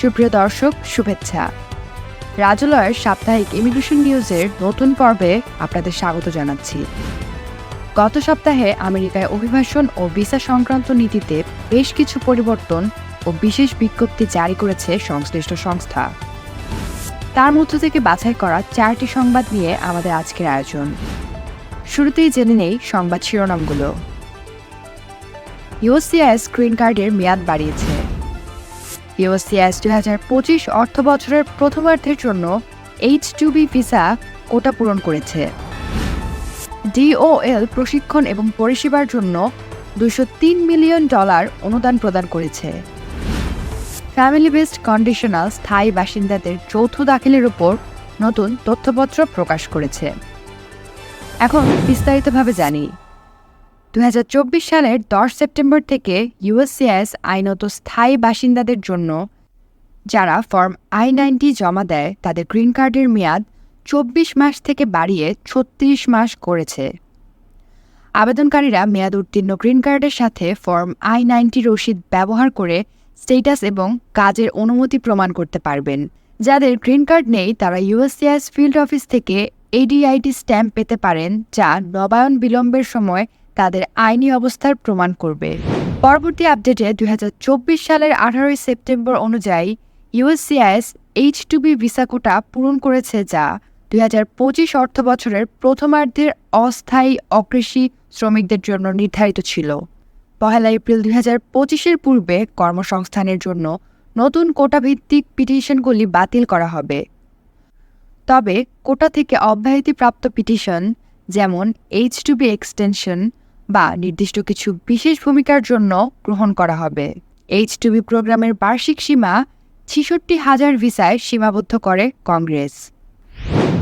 সুপ্রিয় দর্শক, শুভেচ্ছা। রাজলয়ের সাপ্তাহিক ইমিগ্রেশন নিউজের নতুন পর্বে আপনাদের স্বাগত জানাচ্ছি। গত সপ্তাহে আমেরিকায় অভিবাসন ও ভিসা সংক্রান্ত নীতিতে বেশ কিছু পরিবর্তন ও বিশেষ বিজ্ঞপ্তি জারি করেছে সংশ্লিষ্ট সংস্থা। তার মধ্য থেকে বাছাই করা চারটি সংবাদ নিয়ে আমাদের আজকের আয়োজন। শুরুতেই জেনে নেই সংবাদ শিরোনামগুলো। ইউসিআইএস গ্রিন কার্ডের মেয়াদ বাড়িয়েছে। ইউএসসিএস দুই হাজার পঁচিশ অর্থ বছরের প্রথমার্ধের জন্য H two B visa quota পূরণ করেছে। ডিওএল প্রশিক্ষণ এবং পরিষেবার জন্য দুশো তিন মিলিয়ন ডলার অনুদান প্রদান করেছে। ফ্যামিলি বেসড কন্ডিশনাল স্থায়ী বাসিন্দাদের যৌথ দাখিলের উপর নতুন তথ্যপত্র প্রকাশ করেছে। এখন বিস্তারিতভাবে জানি। দু হাজার চব্বিশ সালের দশ সেপ্টেম্বর থেকে ইউএসসিএস আইনত স্থায়ী বাসিন্দাদের জন্য যারা ফর্ম আই নাইনটি জমা দেয়, তাদের গ্রিন কার্ডের মেয়াদ চব্বিশ মাস থেকে বাড়িয়ে ছত্রিশ মাস করেছে। আবেদনকারীরা মেয়াদ উত্তীর্ণ গ্রিন কার্ডের সাথে ফর্ম আই নাইনটি রসিদ ব্যবহার করে স্টেটাস এবং কাজের অনুমতি প্রমাণ করতে পারবেন। যাদের গ্রিন কার্ড নেই, তারা ইউএসসিএস ফিল্ড অফিস থেকে এডিআইটি স্ট্যাম্প পেতে পারেন, যা নবায়ন বিলম্বের সময় তাদের আইনি অবস্থার প্রমাণ করবে। পরবর্তী আপডেটে দুই হাজার চব্বিশ সালের আঠারোই সেপ্টেম্বর অনুযায়ী USCIS H two B visa quota পূরণ করেছে যা দুই হাজার পঁচিশ অর্থ বছরের প্রথমার্ধের অস্থায়ী অকৃষি শ্রমিকদের জন্য নির্ধারিত ছিল। পহেলা এপ্রিল দুই হাজার পঁচিশের পূর্বে কর্মসংস্থানের জন্য নতুন কোটা ভিত্তিক পিটিশনগুলি বাতিল করা হবে। তবে কোটা থেকে অব্যাহতিপ্রাপ্ত পিটিশন, যেমন এইচ টু বি এক্সটেনশন বা নির্দিষ্ট কিছু বিশেষ ভূমিকার জন্য গ্রহণ করা হবে। এইচ টু বি প্রোগ্রামের বার্ষিক সীমা ছিষট্টি হাজার ভিসায় সীমাবদ্ধ করে কংগ্রেস।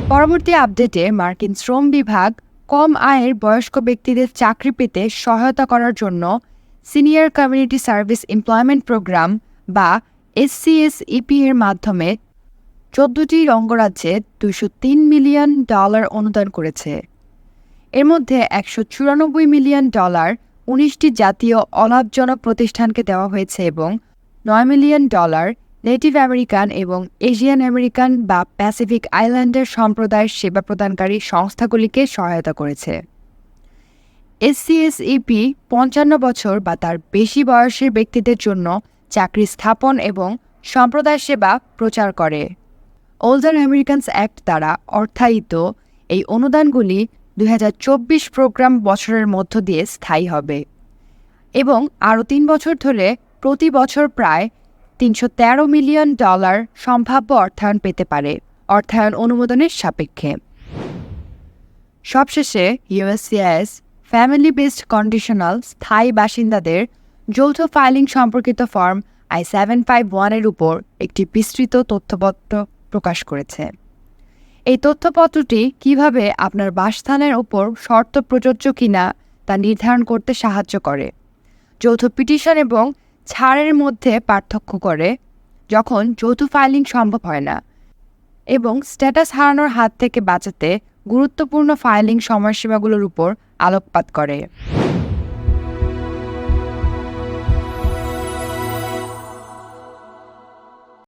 পরবর্তী আপডেটে মার্কিন শ্রম বিভাগ কম আয়ের বয়স্ক ব্যক্তিদের চাকরি পেতে সহায়তা করার জন্য senior community service employment programme বা এসসিএসইপি এর মাধ্যমে চোদ্দটি অঙ্গরাজ্যে দুশো তিন মিলিয়ন ডলার অনুদান করেছে। এর মধ্যে একশো চুরানব্বই মিলিয়ন ডলার উনিশটি জাতীয় অলাভজনক প্রতিষ্ঠানকে দেওয়া হয়েছে এবং নয় মিলিয়ন ডলার নেটিভ আমেরিকান এবং এশিয়ান আমেরিকান বা প্যাসিফিক আইল্যান্ডের সম্প্রদায়ের সেবা প্রদানকারী সংস্থাগুলিকে সহায়তা করেছে। এসসিএসইপি পঞ্চান্ন বছর বা তার বেশি বয়সের ব্যক্তিদের জন্য চাকরি স্থাপন এবং সম্প্রদায় সেবা প্রচার করে। ওল্ডার আমেরিকানস অ্যাক্ট দ্বারা অর্থায়িত এই অনুদানগুলি দুই হাজার চব্বিশ প্রোগ্রাম বছরের মধ্য দিয়ে স্থায়ী হবে। এবং আরও তিন বছর ধরে প্রতি বছর প্রায় তিনশো তেরো মিলিয়ন ডলার সম্ভাব্য অর্থায়ন পেতে পারে, অর্থায়ন অনুমোদনের সাপেক্ষে। সবশেষে ইউএসসিএস ফ্যামিলি বেসড কন্ডিশনাল স্থায়ী বাসিন্দাদের যৌথ ফাইলিং সম্পর্কিত ফর্ম আই সেভেন ফাইভ ওয়ানের উপর একটি বিস্তৃত তথ্যপত্র প্রকাশ করেছে। এই তথ্যপত্রটি কীভাবে আপনার বাসস্থানের ওপর শর্ত প্রযোজ্য কিনা তা নির্ধারণ করতে সাহায্য করে। যৌথ পিটিশন এবং ছাড়ের মধ্যে পার্থক্য করে যখন যৌথ ফাইলিং সম্ভব হয় না এবং স্ট্যাটাস হারানোর হাত থেকে বাঁচাতে গুরুত্বপূর্ণ ফাইলিং সময়সীমাগুলোর উপর আলোকপাত করে।